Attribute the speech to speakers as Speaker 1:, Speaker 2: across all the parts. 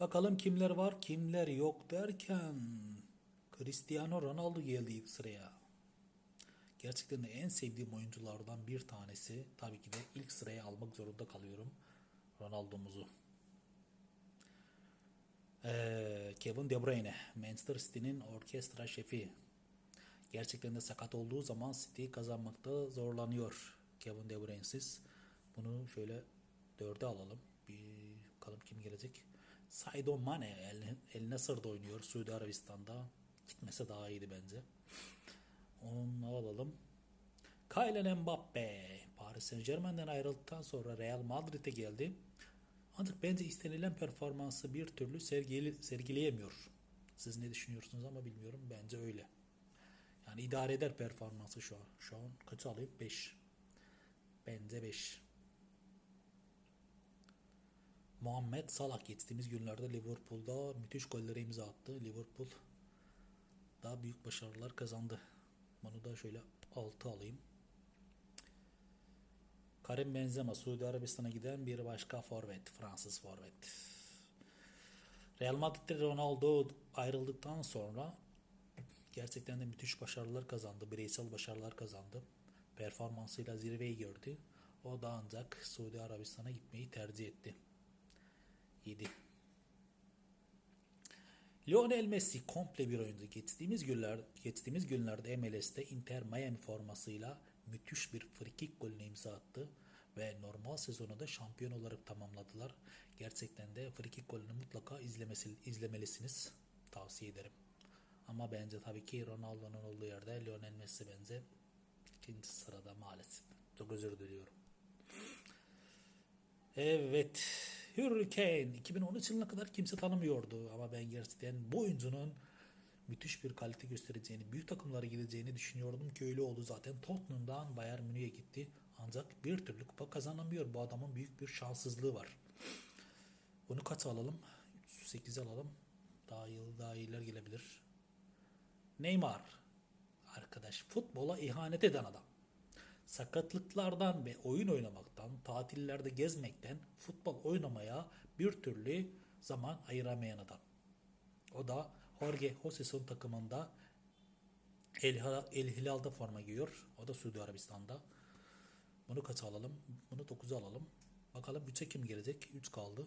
Speaker 1: Bakalım kimler var kimler yok derken Cristiano Ronaldo geldi ilk sıraya. Gerçekten de en sevdiğim oyunculardan bir tanesi. Tabii ki de ilk sıraya almak zorunda kalıyorum Ronaldo'muzu. Ee, Kevin De Bruyne, Manchester City'nin orkestra şefi. Gerçekten de sakat olduğu zaman City kazanmakta zorlanıyor Kevin De Bruyne'siz. Bunu şöyle dörde alalım. Bir bakalım kim gelecek. Sadio Mane El, El Nasır'da oynuyor Suudi Arabistan'da. Gitmese daha iyiydi bence. Onu alalım. Kylian Mbappe Paris Saint Germain'den ayrıldıktan sonra Real Madrid'e geldi. Ancak bence istenilen performansı bir türlü sergile, sergileyemiyor. Siz ne düşünüyorsunuz ama bilmiyorum. Bence öyle. Yani idare eder performansı şu an. Şu an kaç alayım? 5. Bence 5. Muhammed Salah geçtiğimiz günlerde Liverpool'da müthiş gollere imza attı. Liverpool daha büyük başarılar kazandı. Bunu da şöyle 6 alayım. Karim Benzema Suudi Arabistan'a giden bir başka forvet. Fransız forvet. Real Madrid'de Ronaldo ayrıldıktan sonra gerçekten de müthiş başarılar kazandı. Bireysel başarılar kazandı. Performansıyla zirveyi gördü. O da ancak Suudi Arabistan'a gitmeyi tercih etti. İyiydi. Lionel Messi komple bir oyuncu. Geçtiğimiz günler geçtiğimiz günlerde MLS'te Inter Miami formasıyla müthiş bir frikik golüne imza attı ve normal sezonu da şampiyon olarak tamamladılar. Gerçekten de frikik golünü mutlaka izlemesi, izlemelisiniz. Tavsiye ederim. Ama bence tabii ki Ronaldo'nun olduğu yerde Lionel Messi bence ikinci sırada maalesef. Çok özür diliyorum. Evet. Hurricane 2013 yılına kadar kimse tanımıyordu ama ben gerçekten bu oyuncunun müthiş bir kalite göstereceğini, büyük takımlara gideceğini düşünüyordum ki öyle oldu zaten. Tottenham'dan Bayern Münih'e gitti ancak bir türlü kupa kazanamıyor. Bu adamın büyük bir şanssızlığı var. Bunu kaç alalım? 308 alalım. Daha iyi, daha iyiler gelebilir. Neymar. Arkadaş futbola ihanet eden adam sakatlıklardan ve oyun oynamaktan, tatillerde gezmekten futbol oynamaya bir türlü zaman ayıramayan adam. O da Jorge Jesus'un takımında El, El Hilal'da forma giyiyor. O da Suudi Arabistan'da. Bunu kaç alalım? Bunu 9'a alalım. Bakalım 3'e kim gelecek? 3 kaldı.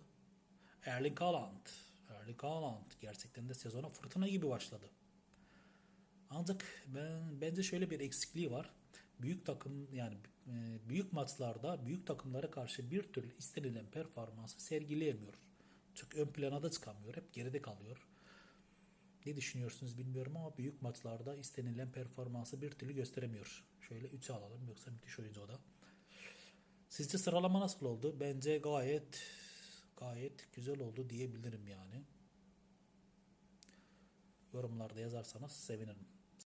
Speaker 1: Erling Haaland. Erling Haaland gerçekten de sezona fırtına gibi başladı. Ancak ben bence şöyle bir eksikliği var. Büyük takım yani e, büyük maçlarda büyük takımlara karşı bir türlü istenilen performansı sergileyemiyor. Çok ön plana da çıkamıyor. Hep geride kalıyor. Ne düşünüyorsunuz bilmiyorum ama büyük maçlarda istenilen performansı bir türlü gösteremiyor. Şöyle 3'e alalım yoksa müthiş oyuncu o da. Sizce sıralama nasıl oldu? Bence gayet gayet güzel oldu diyebilirim yani. Yorumlarda yazarsanız sevinirim.